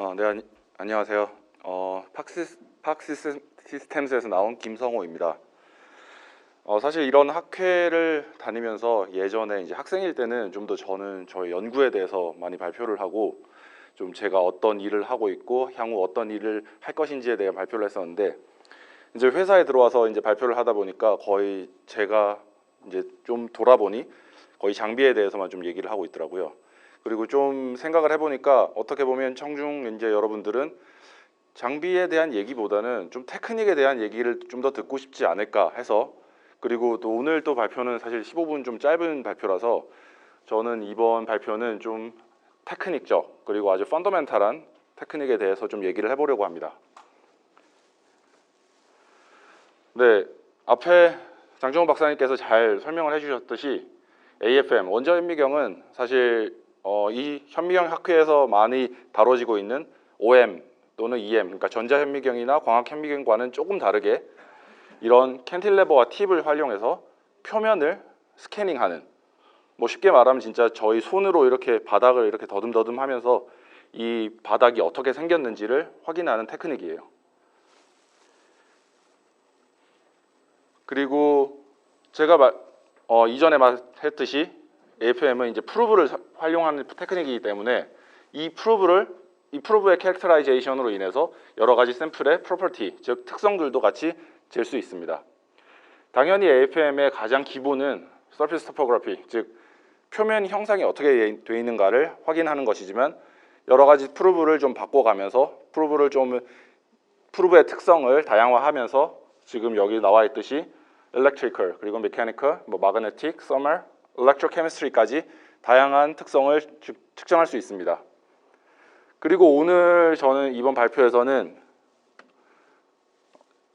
어, 네 아니, 안녕하세요. 어, 팍시, 팍시 시스템스에서 나온 김성호입니다. 어, 사실 이런 학회를 다니면서 예전에 이제 학생일 때는 좀 더 저는 저의 연구에 대해서 많이 발표를 하고 좀 제가 어떤 일을 하고 있고 향후 어떤 일을 할 것인지에 대한 발표를 했었는데 이제 회사에 들어와서 이제 발표를 하다 보니까 거의 제가 이제 좀 돌아보니 거의 장비에 대해서만 좀 얘기를 하고 있더라고요. 그리고 좀 생각을 해보니까 어떻게 보면 청중 이제 여러분들은 장비에 대한 얘기보다는 좀 테크닉에 대한 얘기를 좀 더 듣고 싶지 않을까 해서 그리고 또 오늘 또 발표는 사실 15분 좀 짧은 발표라서 저는 이번 발표는 좀 테크닉적 그리고 아주 펀더멘탈한 테크닉에 대해서 좀 얘기를 해보려고 합니다. 네, 앞에 장정호 박사님께서 잘 설명을 해주셨듯이 AFM 원자 현미경은 사실 어, 이 현미경 학회에서 많이 다뤄지고 있는 OM 또는 EM, 그러니까 전자 현미경이나 광학 현미경과는 조금 다르게 이런 캔틸레버와 팁을 활용해서 표면을 스캐닝하는 뭐 쉽게 말하면 진짜 저희 손으로 이렇게 바닥을 이렇게 더듬더듬 하면서 이 바닥이 어떻게 생겼는지를 확인하는 테크닉이에요. 그리고 제가 말, 어, 이전에 말했듯이 AFM은 이제 프루브를 사- 활용하는 테크닉이기 때문에 이 프루브를 이 프루브의 캐릭터라이제이션으로 인해서 여러 가지 샘플의 프로퍼티 즉 특성들도 같이 잴 수 있습니다. 당연히 AFM의 가장 기본은 서피스 토포그래피 즉 표면 형상이 어떻게 되어 있는가를 확인하는 것이지만 여러 가지 프루브를 좀 바꿔가면서 프루브를 좀 프루브의 특성을 다양화하면서 지금 여기 나와 있듯이 electrical 그리고 mechanical, 뭐 magnetic, thermal, electrochemistry까지 다양한 특성을 측- 측정할 수 있습니다. 그리고 오늘 저는 이번 발표에서는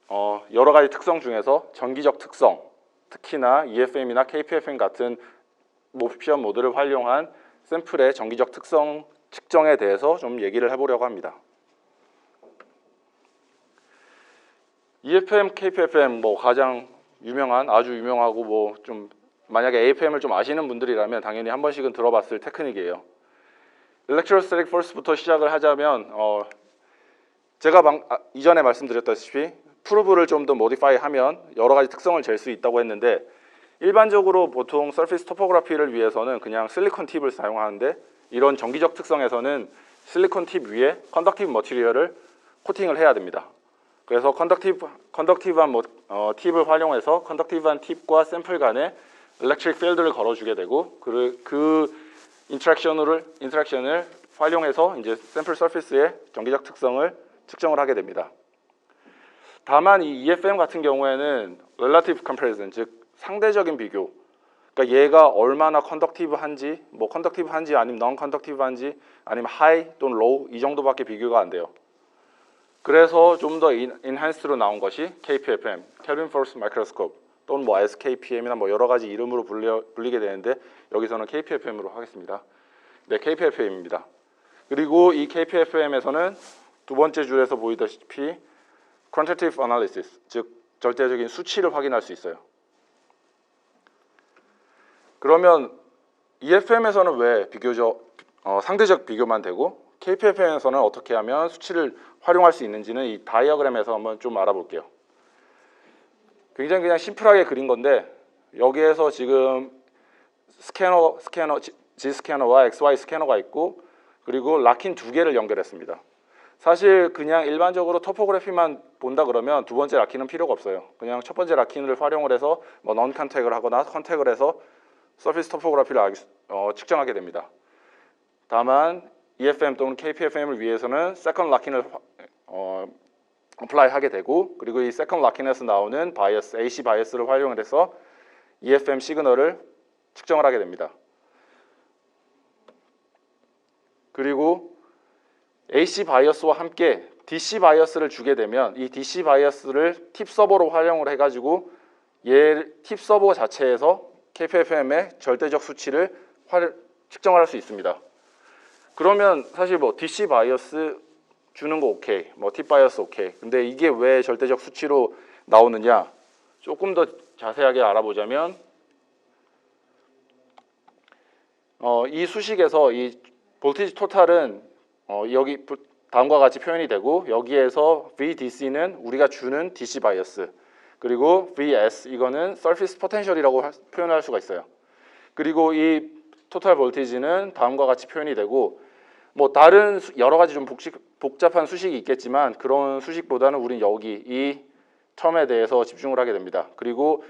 어, 여러 가지 특성 중에서 전기적 특성, 특히나 EFM이나 KPFM 같은 모션 모드를 활용한 샘플의 전기적 특성 측정에 대해서 좀 얘기를 해보려고 합니다. EFM, KPFM 뭐 가장 유명한 아주 유명하고 뭐 좀 만약에 AFM을 좀 아시는 분들이라면 당연히 한 번씩은 들어봤을 테크닉이에요. Electrostatic Force부터 시작을 하자면 어 제가 방, 아, 이전에 말씀드렸다시피 프루브를 좀 더 모디파이하면 여러 가지 특성을 잴 수 있다고 했는데 일반적으로 보통 서피스 토포그래피를 위해서는 그냥 실리콘 팁을 사용하는데 이런 전기적 특성에서는 실리콘 팁 위에 컨덕티브 머티리얼을 코팅을 해야 됩니다. 그래서 컨덕티브 컨덕티브한 뭐, 어, 팁을 활용해서 컨덕티브한 팁과 샘플 간에 일렉트릭 필드를 걸어주게 되고 그, 그 인터랙션을 인터랙션을 활용해서 이제 샘플 서피스의 전기적 특성을 측정을 하게 됩니다. 다만 이 EFM 같은 경우에는 relative comparison 즉 상대적인 비교 그러니까 얘가 얼마나 컨덕티브한지 뭐 컨덕티브한지 아니면 non 컨덕티브한지 아니면 high 또는 low 이 정도밖에 비교가 안 돼요. 그래서 좀 더 인핸스로 나온 것이 KPFM, Kelvin Force Microscope 또는 뭐 SKPM이나 뭐 여러 가지 이름으로 불려, 불리게 되는데 여기서는 KPFM으로 하겠습니다. 네, KPFM입니다. 그리고 이 KPFM에서는 두 번째 줄에서 보이다시피 quantitative analysis, 즉 절대적인 수치를 확인할 수 있어요. 그러면 EFM에서는 왜 비교적 어, 상대적 비교만 되고 KPFM에서는 어떻게 하면 수치를 활용할 수 있는지는 이 다이어그램에서 한번 좀 알아볼게요. 굉장히 그냥 심플하게 그린 건데 여기에서 지금 스캐너, 스캐너, G, 스캐너와 XY 스캐너가 있고 그리고 락킨 두 개를 연결했습니다. 사실 그냥 일반적으로 토포그래피만 본다 그러면 두 번째 락킨은 필요가 없어요. 그냥 첫 번째 락킨을 활용을 해서 뭐 넌 컨택을 하거나 컨택을 해서 서피스 토포그래피를 어, 측정하게 됩니다. 다만 EFM 또는 KPFM을 위해서는 세컨드 락킨을 어, 어플라이 하게 되고 그리고 이 세컨드 락킨에서 나오는 바이어스, AC 바이어스를 활용을 해서 EFM 시그널을 측정을 하게 됩니다. 그리고 AC 바이어스와 함께 DC 바이어스를 주게 되면 이 DC 바이어스를 팁 서버로 활용을 해가지고 얘 팁 서버 자체에서 KPFM의 절대적 수치를 활, 측정을 할 수 있습니다. 그러면 사실 뭐 DC 바이어스 주는 거 오케이, 뭐 팁 바이어스 오케이. 근데 이게 왜 절대적 수치로 나오느냐? 조금 더 자세하게 알아보자면 어, 이 수식에서 이 볼티지 토탈은 어, 여기 다음과 같이 표현이 되고 여기에서 VDC는 우리가 주는 DC 바이어스 그리고 VS 이거는 potential이라고 할- 표현할 수가 있어요. 그리고 이 토탈 볼티지는 다음과 같이 표현이 되고 뭐 다른 수- 여러 가지 좀 복식, 복잡한 수식이 있겠지만 그런 수식보다는 우린 여기 이 텀에 대해서 집중을 하게 됩니다. 그리고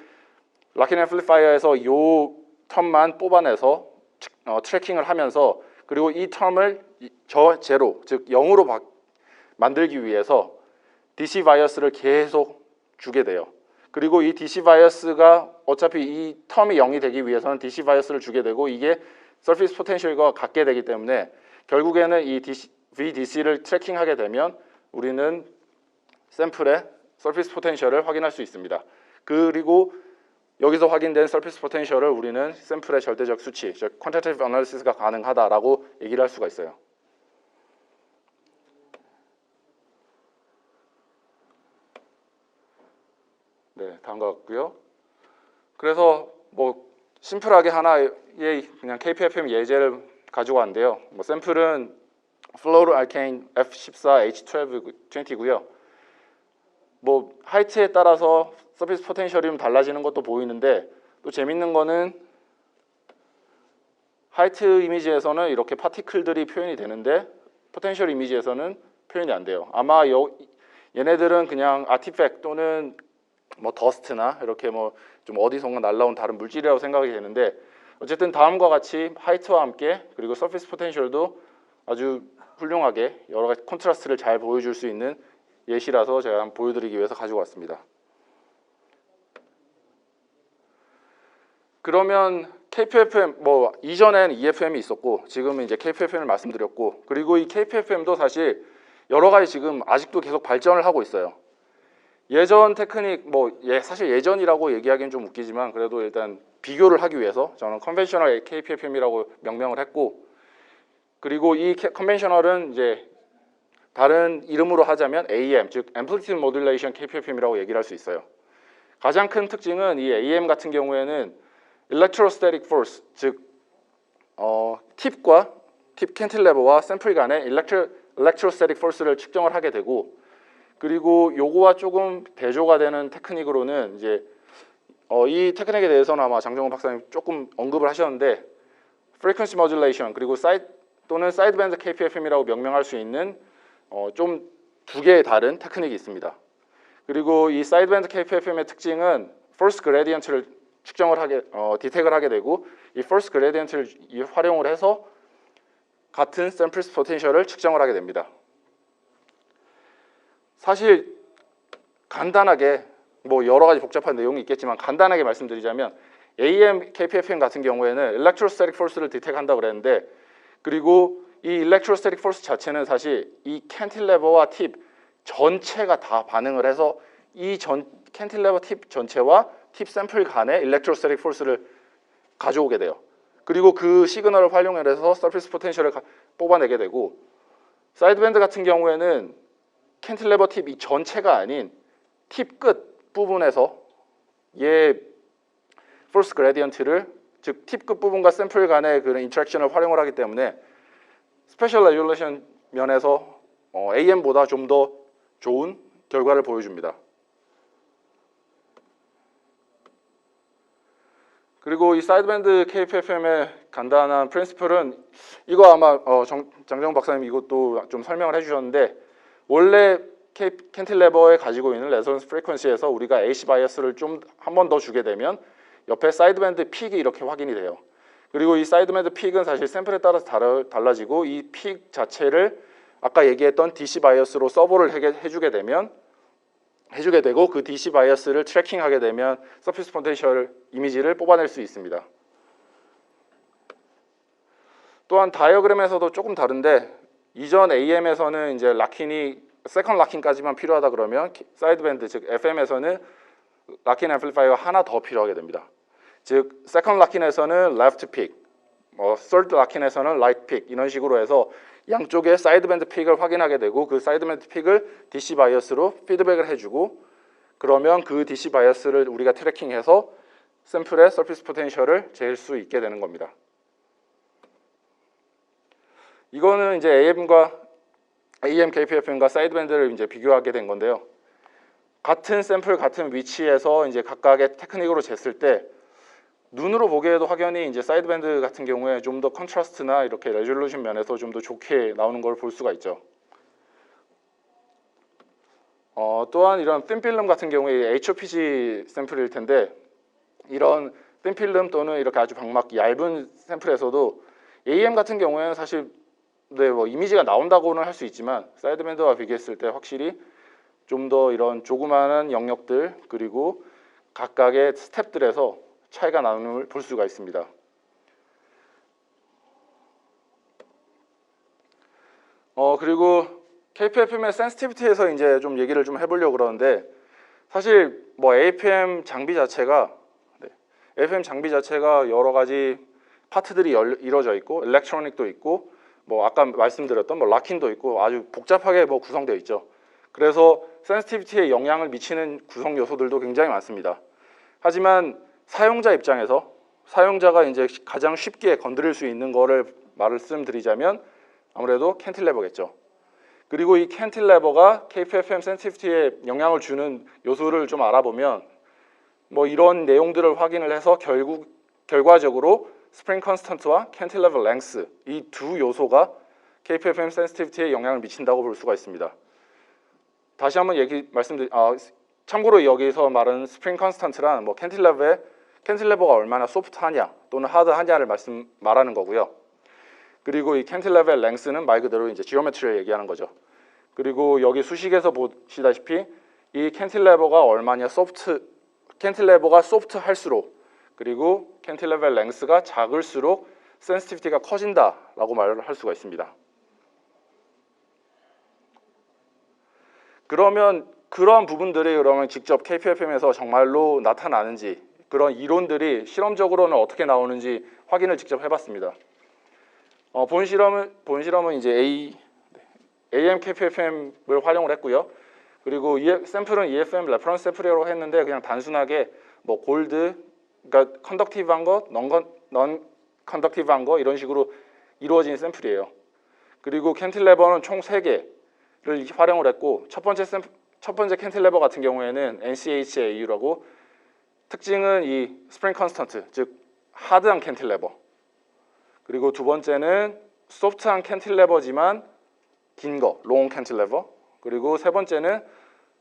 락인 앰플리파이어에서 요 텀만 뽑아내서 트- 어, 트래킹을 하면서 그리고 이 텀을 이- 저 제로 즉 0으로 바, 만들기 위해서 DC 바이어스를 계속 주게 돼요. 그리고 이 DC 바이어스가 어차피 이 텀이 0이 되기 위해서는 DC 바이어스를 주게 되고 이게 서피스 포텐셜과 같게 되기 때문에 결국에는 이 DC, VDC를 트래킹하게 되면 우리는 샘플의 서피스 포텐셜을 확인할 수 있습니다. 그리고 여기서 확인된 서피스 포텐셜을 우리는 샘플의 절대적 수치, 즉 퀀티테이티브 어널리시스가 가능하다라고 얘기를 할 수가 있어요. 네, 다음 것 같고요. 그래서 뭐 심플하게 하나의 그냥 KPFM 예제를 가지고 왔는데요. 뭐 샘플은 플로르 알케인 F14 H1220고요. 뭐 하이트에 따라서 서피스 포텐셜이 좀 달라지는 것도 보이는데 또 재밌는 거는 하이트 이미지에서는 이렇게 파티클들이 표현이 되는데 포텐셜 이미지에서는 표현이 안 돼요. 아마 여, 얘네들은 그냥 아티팩 또는 뭐 더스트나 이렇게 뭐 좀 어디선가 날라온 다른 물질이라고 생각이 되는데 어쨌든 다음과 같이 하이트와 함께 그리고 서피스 포텐셜도 아주 훌륭하게 여러 가지 콘트라스트를 잘 보여줄 수 있는 예시라서 제가 보여드리기 위해서 가지고 왔습니다. 그러면 KPFM 뭐 이전엔 EFM이 있었고 지금은 이제 KPFM을 말씀드렸고 그리고 이 KPFM도 사실 여러 가지 지금 아직도 계속 발전을 하고 있어요. 예전 테크닉 뭐 예, 사실 예전이라고 얘기하기는 좀 웃기지만 그래도 일단 비교를 하기 위해서 저는 컨벤셔널 KPFM이라고 명명을 했고 그리고 이 캐- 컨벤셔널은 이제 다른 이름으로 하자면 AM 즉 Amplitude Modulation KPFM이라고 얘기를 할 수 있어요. 가장 큰 특징은 이 AM 같은 경우에는 Electrostatic Force 즉 어, 팁과 팁 캔틸레버와 샘플 간의 Electro, Electrostatic Force를 측정을 하게 되고 그리고 요거와 조금 대조가 되는 테크닉으로는 이제 어, 이 테크닉에 대해서는 아마 장정훈 박사님 조금 언급을 하셨는데 frequency modulation 그리고 사이드 또는 사이드 밴드 KPFM이라고 명명할 수 있는 어, 좀 두 개의 다른 테크닉이 있습니다. 그리고 이 사이드 밴드 KPFM의 특징은 first gradient를 측정을 하게 어, 디텍을 하게 되고 이 first gradient를 이- 활용을 해서 같은 샘플 포텐셜을 측정을 하게 됩니다. 사실 간단하게 뭐 여러 가지 복잡한 내용이 있겠지만 간단하게 말씀드리자면 AM KPFM 같은 경우에는 electrostatic force를 디텍한다고 그랬는데 그리고 이 electrostatic force 자체는 사실 이 캔틸레버와 팁 전체가 다 반응을 해서 이 전 캔틸레버 팁 전체와 팁 샘플 간의 electrostatic force를 가져오게 돼요. 그리고 그 시그널을 활용해서 potential을 가- 뽑아내게 되고 사이드밴드 같은 경우에는 캔틸레버 팁 이 전체가 아닌 팁 끝 부분에서 얘 force gradient를 즉 팁 끝 부분과 샘플 간의 그런 인터랙션을 활용을 하기 때문에 스페셜 레귤레이션 면에서 어, AM보다 좀 더 좋은 결과를 보여줍니다. 그리고 이 사이드밴드 KPFM의 간단한 프린시플은 이거 아마 어, 정, 장정 박사님 이것도 좀 설명을 해주셨는데 원래 캔틸레버에 가지고 있는 레서넌스 프리퀀시에서 우리가 AC 바이어스를 좀 한 번 더 주게 되면 옆에 사이드밴드 픽이 이렇게 확인이 돼요. 그리고 이 사이드밴드 픽은 사실 샘플에 따라서 달라, 달라지고 이 픽 자체를 아까 얘기했던 DC 바이어스로 서버를 해, 해주게 되면 해주게 되고 그 DC 바이어스를 트래킹하게 되면 서피스 포텐셜 이미지를 뽑아낼 수 있습니다. 또한 다이어그램에서도 조금 다른데 이전 AM에서는 이제 락킨이 세컨 락킨까지만 필요하다 그러면 사이드 밴드 즉 FM에서는 락킨 앰플리파이어 하나 더 필요하게 됩니다. 즉 세컨 락킨에서는 레프트 픽, 뭐 third 락킨에서는 right 픽 이런 식으로 해서 양쪽의 사이드 밴드 픽을 확인하게 되고 그 사이드 밴드 픽을 DC 바이어스로 피드백을 해주고 그러면 그 DC 바이어스를 우리가 트래킹해서 샘플의 서피스 포텐셜을 잴수 있게 되는 겁니다. 이거는 이제 AM과 AM, KPFM과 사이드밴드를 이제 비교하게 된 건데요. 같은 샘플 같은 위치에서 이제 각각의 테크닉으로 쟀을 때 눈으로 보기에도 확연히 이제 사이드밴드 같은 경우에 좀 더 컨트라스트나 이렇게 레졸루션 면에서 좀 더 좋게 나오는 걸 볼 수가 있죠. 어, 또한 이런 핀필름 같은 경우에 HOPG 샘플일 텐데 이런 핀필름 또는 이렇게 아주 방막 얇은 샘플에서도 AM 같은 경우에는 사실 네, 뭐 이미지가 나온다고는 할 수 있지만 사이드밴드와 비교했을 때 확실히 좀 더 이런 조그마한 영역들 그리고 각각의 스텝들에서 차이가 걸볼 수가 있습니다. 어 그리고 KPFM의 센시티비티에서 이제 좀 얘기를 좀 해보려고 그러는데 사실 뭐 APM 장비 자체가 네, APM 장비 자체가 여러 가지 파트들이 열, 이루어져 있고 일렉트로닉도 있고 뭐 아까 말씀드렸던 뭐 락킹도 있고 아주 복잡하게 뭐 구성되어 있죠. 그래서 센시티비티에 영향을 미치는 구성 요소들도 굉장히 많습니다. 하지만 사용자 입장에서 사용자가 이제 가장 쉽게 건드릴 수 있는 거를 말씀드리자면 아무래도 캔틸레버겠죠. 그리고 이 캔틸레버가 KPFM 센시티비티에 영향을 주는 요소를 좀 알아보면 뭐 이런 내용들을 확인을 해서 결국 결과적으로 스프링 컨스턴트와 캔틸레버 랭스 이 두 요소가 KPFM 센시티비티에 영향을 미친다고 볼 수가 있습니다. 다시 한번 얘기 말씀드리 아 참고로 여기서 말하는 스프링 컨스턴트란 뭐 캔틸레버의 캔틸레버가 얼마나 소프트하냐 또는 하드하냐를 말씀 말하는 거고요. 그리고 이 캔틸레버의 랭스는 말 그대로 이제 지오메트리를 얘기하는 거죠. 그리고 여기 수식에서 보시다시피 이 캔틸레버가 얼마냐 소프트 캔틸레버가 소프트할수록 그리고 캔틸레버 랭스가 작을수록 센시티비티가 커진다라고 말을 할 수가 있습니다. 그러면 그런 부분들이 그러면 직접 KPFM에서 정말로 나타나는지 그런 이론들이 실험적으로는 어떻게 나오는지 확인을 직접 해봤습니다. 어, 본 실험은 본 실험은 이제 A AM KPFM을 활용을 했고요. 그리고 이 샘플은 EFM 레퍼런스 샘플이라고 했는데 그냥 단순하게 뭐 골드 그러니까 컨덕티브한 것, 넌 컨덕티브한 거 이런 식으로 이루어진 샘플이에요. 그리고 캔틸레버는 총 3개를 활용을 했고 첫 번째 샘플, 첫 번째 캔틸레버 같은 경우에는 NCHAU라고 특징은 이 스프링 컨스턴트 즉 하드한 캔틸레버 그리고 두 번째는 소프트한 캔틸레버지만 긴 거, 롱 캔틸레버 그리고 세 번째는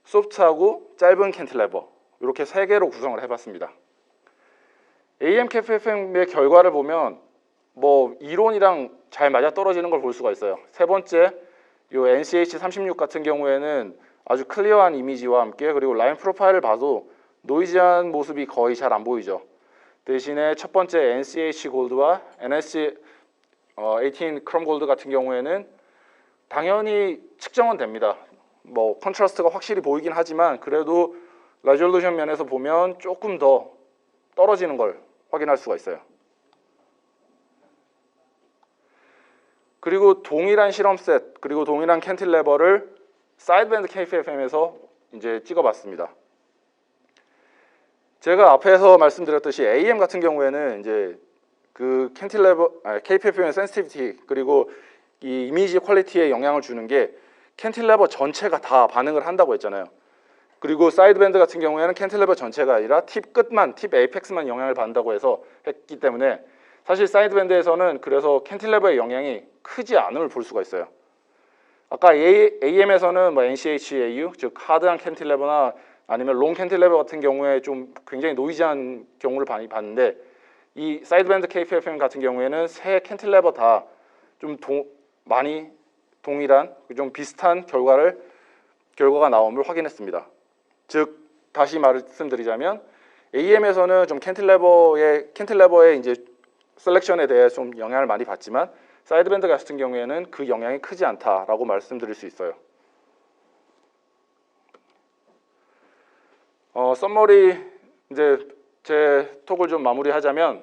소프트하고 짧은 캔틸레버 이렇게 세 개로 구성을 해봤습니다. AMKFFM의 결과를 보면 뭐 이론이랑 잘 맞아 떨어지는 걸 볼 수가 있어요. 세 번째 요 NCH36 같은 경우에는 아주 클리어한 이미지와 함께 그리고 라인 프로파일을 봐도 노이즈한 모습이 거의 잘 안 보이죠. 대신에 첫 번째 NCH 골드와 NSC 어, 18 크롬 골드 같은 경우에는 당연히 측정은 됩니다. 뭐 컨트라스트가 확실히 보이긴 하지만 그래도 레졸루션 면에서 보면 조금 더 떨어지는 걸 확인할 수가 있어요. 그리고 동일한 실험 셋 그리고 동일한 캔틸레버를 사이드밴드 KPFM에서 이제 찍어봤습니다. 제가 앞에서 말씀드렸듯이 AM 같은 경우에는 이제 그 캔틸레버 KPFM의 센시티비티 그리고 이 이미지 퀄리티에 영향을 주는 게 캔틸레버 전체가 다 반응을 한다고 했잖아요. 그리고 사이드 밴드 같은 경우에는 캔틸레버 전체가 아니라 팁 끝만, 팁 에이펙스만 영향을 받는다고 해서 했기 때문에 사실 사이드 밴드에서는 그래서 캔틸레버의 영향이 크지 않음을 볼 수가 있어요. 아까 AM에서는 뭐 NCHAU 즉 하드한 캔틸레버나 아니면 롱 캔틸레버 같은 경우에 좀 굉장히 노이즈한 경우를 많이 봤는데 이 사이드밴드 KPFM 같은 경우에는 세 캔틸레버 다 좀 많이 동일한 좀 비슷한 결과를 결과가 나옴을 확인했습니다. 즉 다시 말씀드리자면 AM에서는 좀 캔틸레버의 캔틸레버의 이제 셀렉션에 대해 좀 영향을 많이 받지만 사이드밴드 같은 경우에는 그 영향이 크지 않다라고 말씀드릴 수 있어요. 어, 썸머리 이제 제 톡을 좀 마무리하자면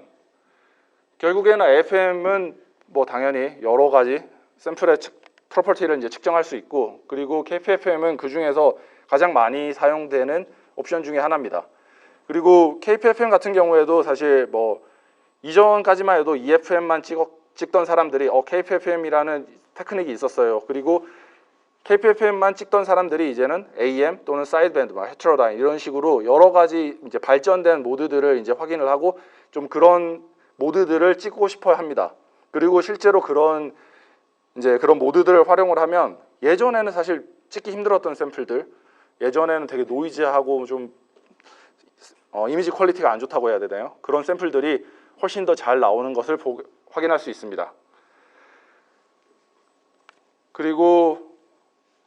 결국에는 AFM은 뭐 당연히 여러 가지 샘플의 프로퍼티를 이제 측정할 수 있고 그리고 KPFM은 그 중에서 가장 많이 사용되는 옵션 중에 하나입니다. 그리고 KPFM 같은 경우에도 사실 뭐 이전까지만 해도 EFM만 찍어, 찍던 사람들이 어 KPFM이라는 테크닉이 있었어요. 그리고 KPFM만 찍던 사람들이 이제는 AM 또는 사이드밴드, 막 헤트로다인 이런 식으로 여러 가지 이제 발전된 모드들을 이제 확인을 하고 좀 그런 모드들을 찍고 싶어 합니다. 그리고 실제로 그런 이제 그런 모드들을 활용을 하면 예전에는 사실 찍기 힘들었던 샘플들 예전에는 되게 노이즈하고 좀 어, 이미지 퀄리티가 안 좋다고 해야 되나요? 그런 샘플들이 훨씬 더 잘 나오는 것을 보- 확인할 수 있습니다. 그리고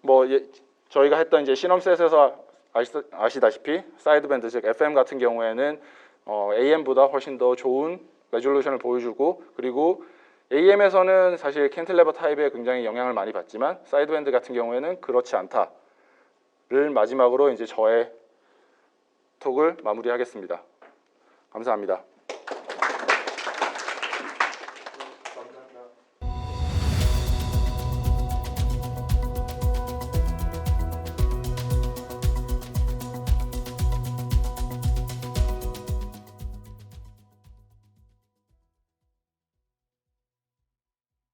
뭐 예, 저희가 했던 이제 시넘셋에서 아시, 아시 다시피 사이드밴드 즉 FM 같은 경우에는 어, AM보다 훨씬 더 좋은 레졸루션을 보여주고 그리고 AM에서는 사실 캔틸레버 타입에 굉장히 영향을 많이 받지만 사이드밴드 같은 경우에는 그렇지 않다 를 마지막으로 이제 저의 톡을 마무리하겠습니다. 감사합니다.